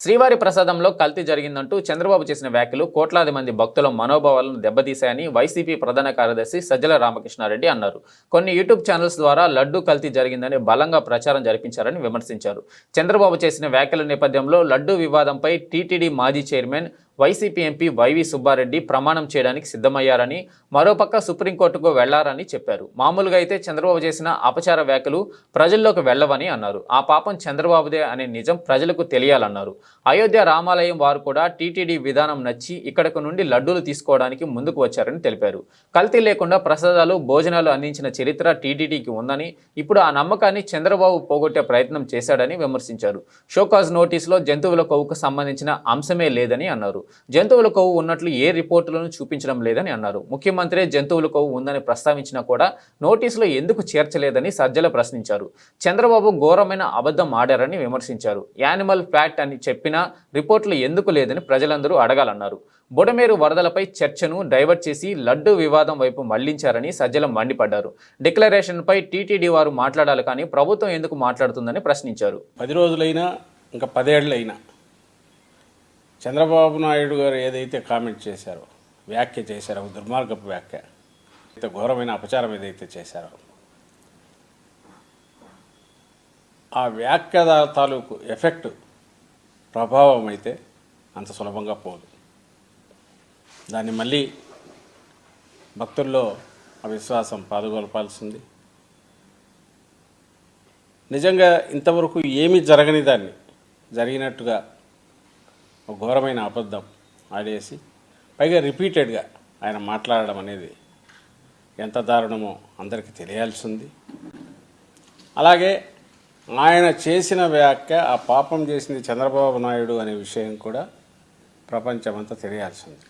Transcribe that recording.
శ్రీవారి ప్రసాదంలో కల్తీ జరిగిందంటూ చంద్రబాబు చేసిన వ్యాఖ్యలు కోట్లాది మంది భక్తుల మనోభావాలను దెబ్బతీశాయని వైసీపీ ప్రధాన కార్యదర్శి సజ్జల రామకృష్ణారెడ్డి అన్నారు. కొన్ని యూట్యూబ్ ఛానల్స్ ద్వారా లడ్డు కల్తీ జరిగిందని బలంగా ప్రచారం జరిపించారని విమర్శించారు. చంద్రబాబు చేసిన వ్యాఖ్యల నేపథ్యంలో లడ్డు వివాదంపై టీటీడీ మాజీ chairman YCP MP YV Subbareddy ప్రమాణం చేయడానికి సిద్ధమయ్యారని మరోపక్క సుప్రీంకోర్టుకు వెళ్ళారని చెప్పారు. మామూలుగా అయితే చంద్రబాబు చేసిన అపచార వ్యాఖ్యలు ప్రజల్లోకి వెళ్ళవని అన్నారు. ఆ పాపం చంద్రబాబుదే అనే నిజం ప్రజలకు తెలియాలన్నారు. అయోధ్య రామాలయం వారు కూడా టీటీడీ విధానం నచ్చి ఇక్కడకు నుండి లడ్డూలు తీసుకోవడానికి ముందుకు వచ్చారని తెలిపారు. కల్తీ లేకుండా ప్రసాదాలు భోజనాలు అందించిన చరిత్ర టీటీడీకి ఉందని ఇప్పుడు ఆ నమ్మకాన్ని చంద్రబాబు పోగొట్టే ప్రయత్నం చేశాడని విమర్శించారు. షోకాజ్ నోటీసులో జంతువుల కొవ్వుకు సంబంధించిన అంశమే లేదని అన్నారు. జంతువుల కొవ్వు ఉన్నట్లు ఏ రిపోర్టులను చూపించడం లేదని అన్నారు. ముఖ్యమంత్రి జంతువుల కొవ్వు ఉందని ప్రస్తావించినా కూడా నోటీసులో ఎందుకు చేర్చలేదని సజ్జల ప్రశ్నించారు. చంద్రబాబు ఘోరమైన అబద్ధం ఆడారని విమర్శించారు. యానిమల్ ఫ్యాట్ అని చెప్పినా రిపోర్టులు ఎందుకు లేదని ప్రజలందరూ అడగాలన్నారు. బుడమేరు వరదలపై చర్చను డైవర్ట్ చేసి లడ్డు వివాదం వైపు మళ్ళించారని సజ్జలం మండిపడ్డారు. డిక్లరేషన్పై టీటీడీ వారు మాట్లాడాలి కానీ ప్రభుత్వం ఎందుకు మాట్లాడుతుందని ప్రశ్నించారు. పది రోజులైనా ఇంకా పదేళ్ళైనా చంద్రబాబు నాయుడు గారు ఏదైతే కామెంట్ చేశారో వ్యాఖ్య చేశారో దుర్మార్గపు వ్యాఖ్య అయితే ఘోరమైన అపచారం ఏదైతే చేశారో ఆ వ్యాఖ్య తాలూకు ఎఫెక్ట్ ప్రభావం అయితే అంత సులభంగా పోదు. దాన్ని మళ్ళీ భక్తుల్లో ఆ విశ్వాసం పాదుగొలపాల్సింది. నిజంగా ఇంతవరకు ఏమీ జరగని దాన్ని జరిగినట్టుగా ఒక ఘోరమైన అబద్ధం ఆడేసి పైగా రిపీటెడ్గా ఆయన మాట్లాడడం అనేది ఎంత దారుణమో అందరికీ తెలియాల్సింది. అలాగే ఆయన చేసిన వ్యాఖ్య ఆ పాపం చేసింది చంద్రబాబు నాయుడు అనే విషయం కూడా ప్రపంచమంతా తెలియాల్సింది.